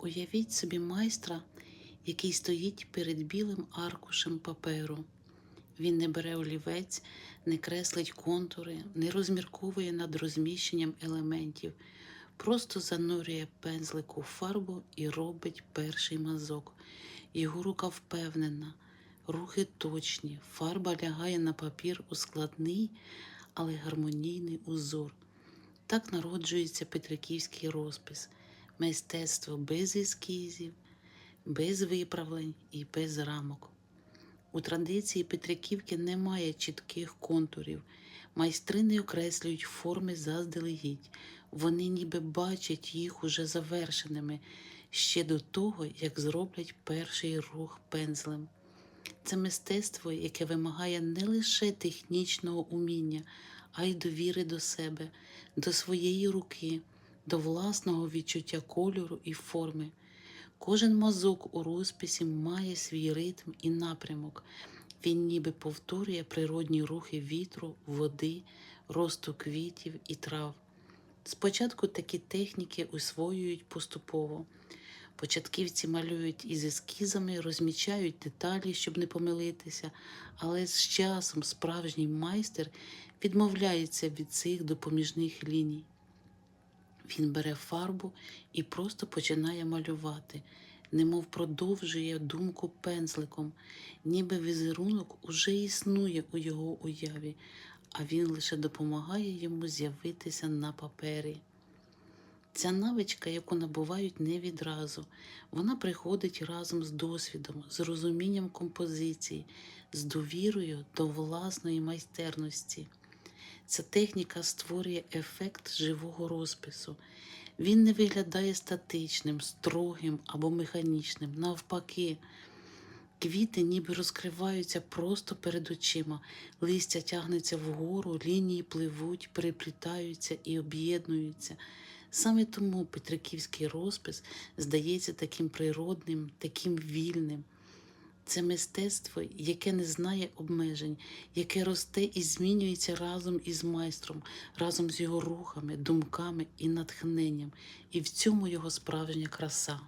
Уявіть собі майстра, який стоїть перед білим аркушем паперу. Він не бере олівець, не креслить контури, не розмірковує над розміщенням елементів, просто занурює пензлик у фарбу і робить перший мазок. Його рука впевнена, рухи точні, фарба лягає на папір у складний, але гармонійний узор. Так народжується петриківський розпис, мистецтво без ескізів, без виправлень і без рамок. У традиції Петриківки немає чітких контурів. Майстри не окреслюють форми заздалегідь. Вони ніби бачать їх уже завершеними ще до того, як зроблять перший рух пензлем. Це мистецтво, яке вимагає не лише технічного уміння, а й довіри до себе, до своєї руки, до власного відчуття кольору і форми. Кожен мазок у розписі має свій ритм і напрямок. Він ніби повторює природні рухи вітру, води, росту квітів і трав. Спочатку такі техніки усвоюють поступово. Початківці малюють із ескізами, розмічають деталі, щоб не помилитися, але з часом справжній майстер відмовляється від цих допоміжних ліній. Він бере фарбу і просто починає малювати, немов продовжує думку пензликом, ніби візерунок уже існує у його уяві, а він лише допомагає йому з'явитися на папері. Ця навичка, яку набувають не відразу, вона приходить разом з досвідом, з розумінням композиції, з довірою до власної майстерності. Ця техніка створює ефект живого розпису. Він не виглядає статичним, строгим або механічним. Навпаки, квіти ніби розкриваються просто перед очима, листя тягнеться вгору, лінії пливуть, переплітаються і об'єднуються. Саме тому Петриківський розпис здається таким природним, таким вільним. Це мистецтво, яке не знає обмежень, яке росте і змінюється разом із майстром, разом з його рухами, думками і натхненням. І в цьому його справжня краса.